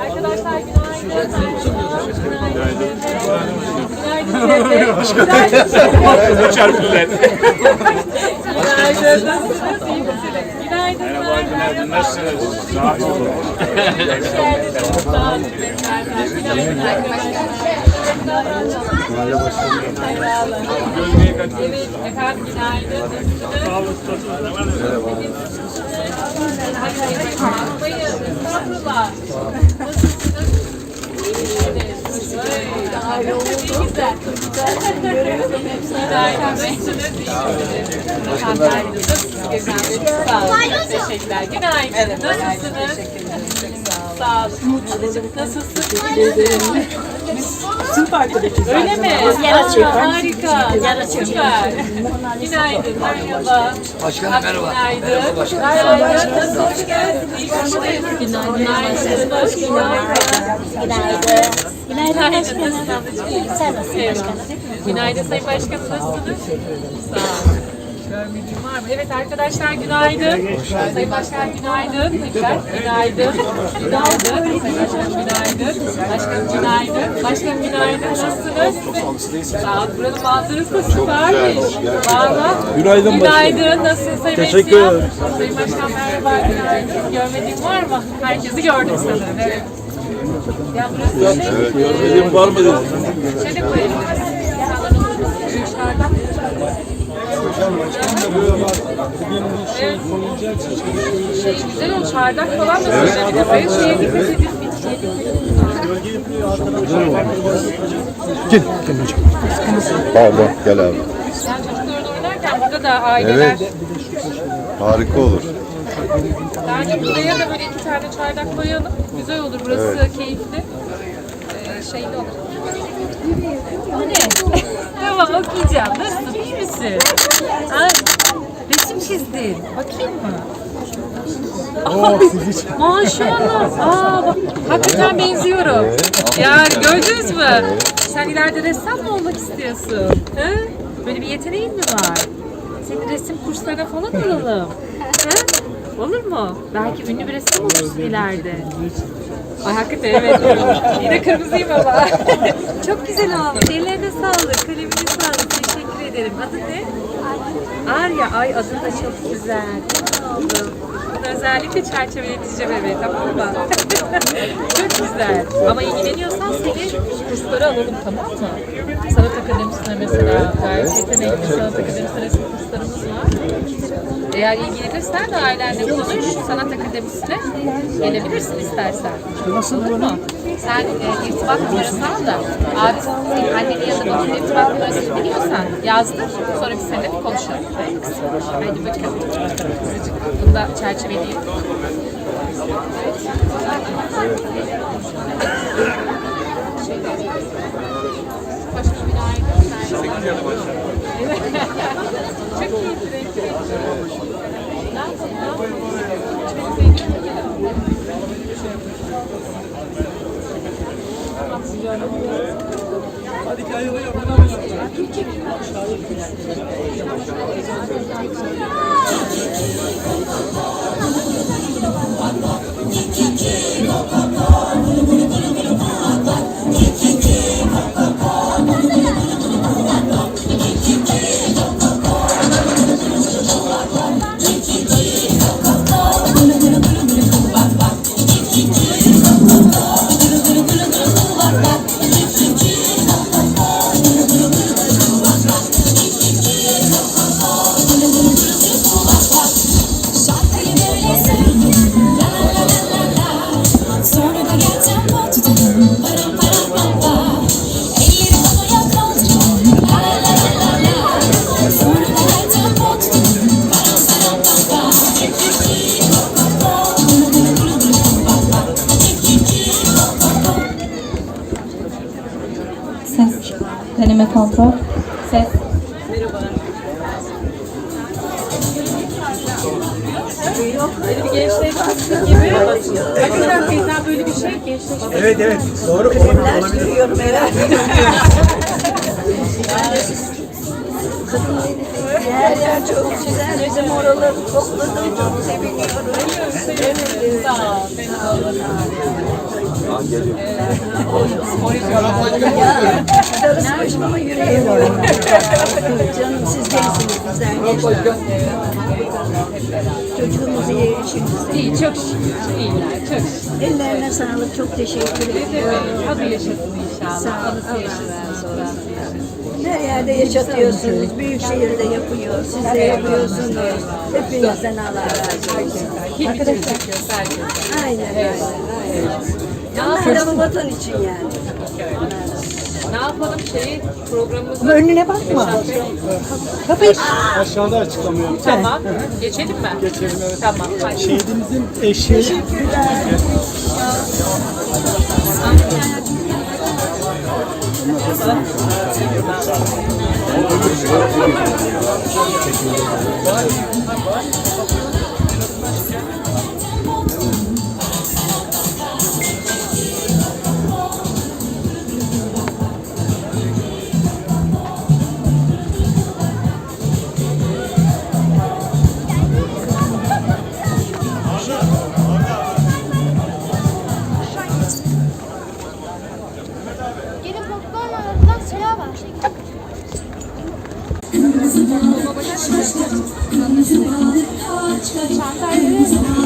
Arkadaşlar günaydın. Günaydın. Günaydın. Günaydın. Çarpılar. Günaydın. Nasılsınız? İyi misiniz? Günaydın. Merhaba, günaydın. Nasılsınız? Sağ olun. Sağ olun. Mahalle başkanı. Gölgeye kaçın. Evet, efendim günaydın. Nasılsınız? Merhaba. Hayır, hayır, estağfurullah. Nasılsınız? Evet, öyle. Oldu. Güzel. Günaydın. Nasılsınız? İyi misiniz? Hanımefendi, nasılsınız? Teşekkürler. Günaydın. Nasılsınız? Sağ olun. Adacığım nasılsın? Sınıf arkadaşıyız. Öyle mi? Harika. Süper. Günaydın. Merhaba. Başkanım merhaba. Günaydın. Günaydın. Nasıl hoş geldiniz? Günaydın. Günaydın. Hoş Günaydın. Günaydın başkanım. Sen nasılsın başkanım? Günaydın Sayın Başkanım. Nasılsınız? Sağ olun. Görmediğim var mı? Evet arkadaşlar günaydın. Sayın Başkan günaydın. Tekrar günaydın. Günaydın. Sayın Başkan günaydın. Başkanım günaydın. Başkanım günaydın. Nasılsınız? Sağ olun. Buranın manzarası da süpermiş. Valla. Günaydın Günaydın. Nasılsınız Sayın Teşekkür ederim. Sayın Başkan merhaba. Günaydın. Görmediğim var mı? Herkesi gördüm sanırım. Evet. Görmediğim var mı. Şey güzel olmuş. Çardak falan da evet. Böyle şeye dikkat edin. bitkiye dikkat edin. Pardon gel abi. Yani çocuklar oynarken burada da aileler. Evet. Harika olur. Bence buraya da böyle iki tane çardak koyalım. Güzel olur. Burası keyifli. Ee, şeyli olur. Bu ne? tamam okuyacağım. Nasılsın? İyi misin? Ha, resim çizdin. Bakayım mı? Maşallah. Aa, bak, hakikaten benziyorum. Yani gördünüz mü? Sen ileride ressam mı olmak istiyorsun? Ha? Böyle bir yeteneğin mi var? Senin resim kurslarına falan alalım. Ha? Olur mu? Belki ünlü bir ressam olursun ileride. Ay hakikaten evet. Yine kırmızıyım ama. Çok güzel olmuş. Ellerine sağlık, kalemine sağlık. Teşekkür ederim. Adın ne? Arya. Ay adın da çok güzel. Oldum. Bunu özellikle çerçeveleteceğim eve tamam mı? çok güzel. Ama ilgileniyorsan seni kurslara alalım tamam mı? Sanat Akademisi'ne mesela yetenekli sanat akademisine resim kurslarımız var. Eğer ilgilenirsen de ailenle konuş, sanat akademisine gelebilirsin istersen. Olur mu? Sen e, irtibat numarası al da abi senin annenin yanında babanın irtibat numarasını biliyorsan yazdır. Sonra biz seninle bir konuşalım. Hadi bakalım. Bunu da çerçeveleyeyim. Başka bir ayrı. Çok keyifli. Ne yapalım? Ne yapalım? Şarkıyı böyle söyle La la la la la la Sonra da gel tempo tutalım Para para pa pa Elleri havaya kaldıralım La la la la la la Sonra da gel tempo tutalım Para para pa pa Ses. Deneme kontrol. Ses. Hadi bir gençleşelim. gibi. Hakikaten teyzem böyle bir şey gençleşmiş. Evet evet doğru olabilir. herhalde. Her yer çok güzel. Bizim oraları topladım. Çok seviniyorum. Sağ ol. Ol. Darısı başıma yürüyemiyorum. Canım siz gençsiniz bizden gençler. Çocuğumuz iyi, işimiz iyi. Çok şükür. İyiler, çok şükür. Ellerine sağlık. Çok teşekkür demek? Adı yaşasın inşallah. Sağ olun. Anısı Allah razı olsun. Her yerde yaşatıyorsunuz. Büyük şehirde yapıyor. Siz de yapıyorsunuz. Hepinizden Allah razı olsun. Herkese. Aynen öyle. Aynen. Bu vatan için yani. Ne yapalım şeyi programımızı Önüne bakma. Aşağıda açıklamıyor. Tamam. Geçelim mi? Geçelim, evet. Tamam. Hadi. Şehidimizin eşi Gelin